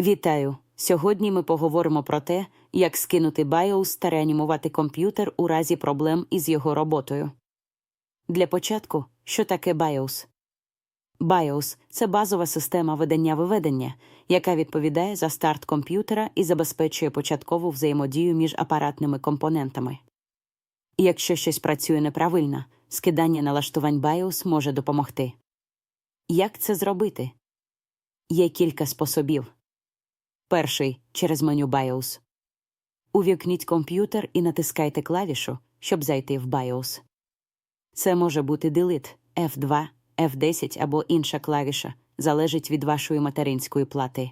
Вітаю! Сьогодні ми поговоримо про те, як скинути BIOS та реанімувати комп'ютер у разі проблем із його роботою. Для початку, що таке BIOS? BIOS – це базова система ведення-виведення, яка відповідає за старт комп'ютера і забезпечує початкову взаємодію між апаратними компонентами. Якщо щось працює неправильно, скидання налаштувань BIOS може допомогти. Як це зробити? Є кілька способів. Перший через меню BIOS. Увікніть комп'ютер і натискайте клавішу, щоб зайти в BIOS. Це може бути Delete, F2, F10 або інша клавіша, залежить від вашої материнської плати.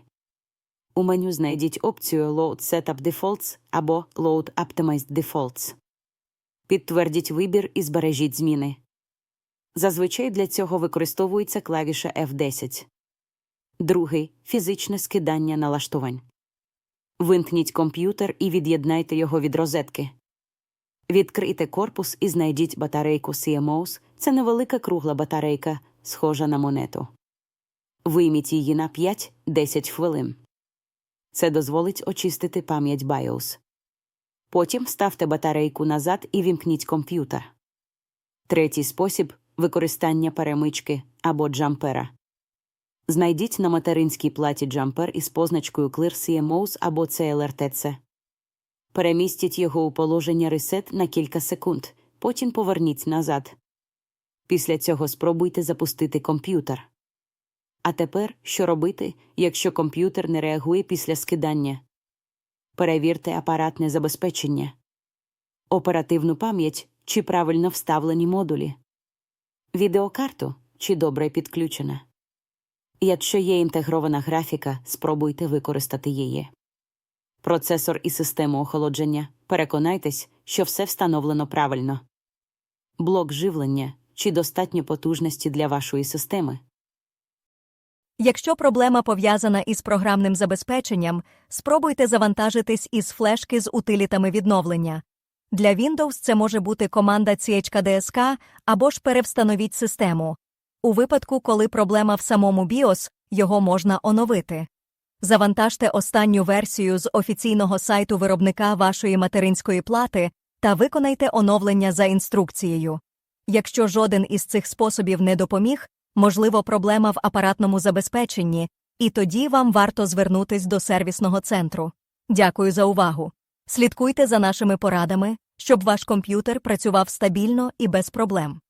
У меню знайдіть опцію Load Setup Defaults або Load Optimized Defaults. Підтвердіть вибір і збережіть зміни. Зазвичай для цього використовується клавіша F10. Другий фізичне скидання налаштувань. Вимкніть комп'ютер і від'єднайте його від розетки. Відкрийте корпус і знайдіть батарейку CMOS. Це невелика кругла батарейка, схожа на монету. Вийміть її на 5-10 хвилин. Це дозволить очистити пам'ять BIOS. Потім ставте батарейку назад і вімкніть комп'ютер. Третій спосіб використання перемички або джампера. Знайдіть на материнській платі джампер із позначкою Clear CMOS або CLRTC. Перемістіть його у положення Reset на кілька секунд, потім поверніть назад. Після цього спробуйте запустити комп'ютер. А тепер що робити, якщо комп'ютер не реагує після скидання? Перевірте апаратне забезпечення, оперативну пам'ять чи правильно вставлені модулі, відеокарту чи добре підключена. Якщо є інтегрована графіка, спробуйте використати її. Процесор і систему охолодження. Переконайтесь, що все встановлено правильно. Блок живлення чи достатньо потужності для вашої системи. Якщо проблема пов'язана із програмним забезпеченням, спробуйте завантажитись із флешки з утилітами відновлення. Для Windows це може бути команда chkdsk або ж перевстановіть систему. У випадку, коли проблема в самому BIOS, його можна оновити. Завантажте останню версію з офіційного сайту виробника вашої материнської плати та виконайте оновлення за інструкцією. Якщо жоден із цих способів не допоміг, можливо, проблема в апаратному забезпеченні, і тоді вам варто звернутись до сервісного центру. Дякую за увагу. Слідкуйте за нашими порадами, щоб ваш комп'ютер працював стабільно і без проблем.